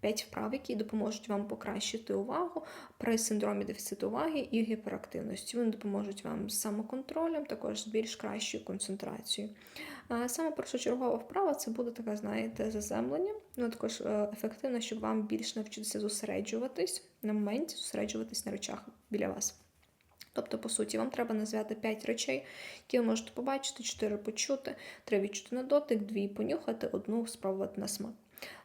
5 вправ, які допоможуть вам покращити увагу при синдромі дефіциту уваги і гіперактивності. Вони допоможуть вам з самоконтролем, також з більш кращою концентрацією. Саме першочергова вправа це буде така, знаєте, заземлення. Ну, також е, ефективно, щоб вам більш навчитися зосереджуватись на моменті, зосереджуватись на речах біля вас. Тобто, по суті, вам треба назвати 5 речей, які ви можете побачити, 4 почути, 3 відчути на дотик, 2 понюхати, одну спробувати на смак.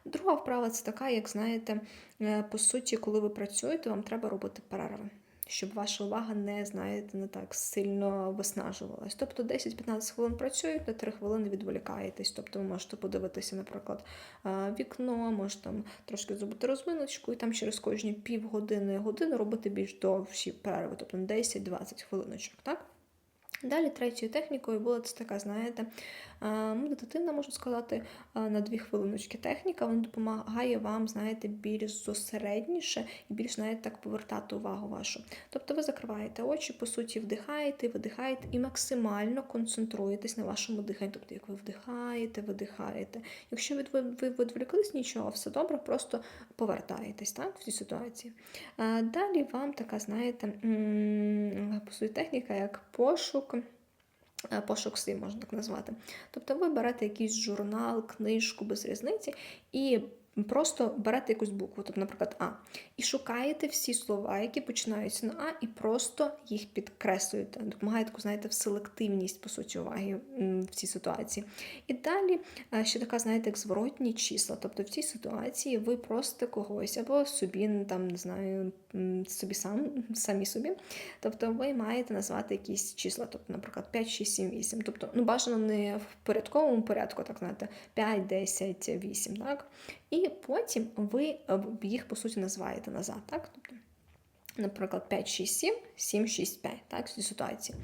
Друга вправа це така, як знаєте, е, по суті, коли ви працюєте, вам треба робити перерви, щоб ваша увага не, знаєте, не так сильно виснажувалась. Тобто 10-15 хвилин працюєте, 3 хвилини відволікаєтесь. Тобто ви можете подивитися, наприклад, е, вікно, можете там трошки зробити розминочку, і там через кожні півгодини годину робити більш довші перерви, тобто 10-20 хвилиночок. так? Далі третьою технікою була це така, знаєте, е, медитативна, можу сказати, е, на дві хвилиночки техніка. Вона допомагає вам, знаєте, більш зосередніше і більш, знаєте, так повертати увагу вашу. Тобто ви закриваєте очі, по суті, вдихаєте, видихаєте і максимально концентруєтесь на вашому диханні. Тобто, як ви вдихаєте, видихаєте. Якщо ви, ви відволіклись, нічого, все добре, просто повертаєтесь так, в цій ситуації. Е, Далі вам така, знаєте, по суті, техніка як пошук. Е, Пошук слів можна так назвати. Тобто ви берете якийсь журнал, книжку без різниці і просто берете якусь букву, тобто, наприклад, А, і шукаєте всі слова, які починаються на А, і просто їх підкреслюєте. Допомагає таку, знаєте, в селективність, по суті, уваги в цій ситуації. І далі е, ще така, знаєте, як зворотні числа. Тобто в цій ситуації ви просите когось або собі, там, не знаю, собі сам, самі собі. Тобто ви маєте назвати якісь числа, тобто, наприклад, 5, 6, 7, 8. Тобто, ну, бажано не в порядковому порядку, так знаєте, 5, 10, 8, так? І потім ви е, їх, по суті, називаєте назад, так? Тобто, наприклад, 5, 6, 7, 7, 6, 5, так, в цій ситуації.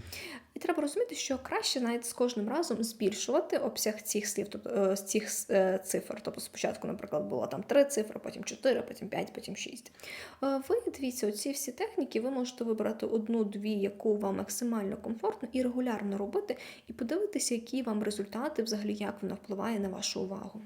І треба розуміти, що краще навіть з кожним разом збільшувати обсяг цих слів, тобто е, з цих е, цифр. Тобто спочатку, наприклад, було там 3 цифри, потім 4, потім 5, потім 6. Е, Ви дивіться, оці всі техніки, ви можете вибрати одну-дві, яку вам максимально комфортно, і регулярно робити, і подивитися, які вам результати, взагалі, як вона впливає на вашу увагу.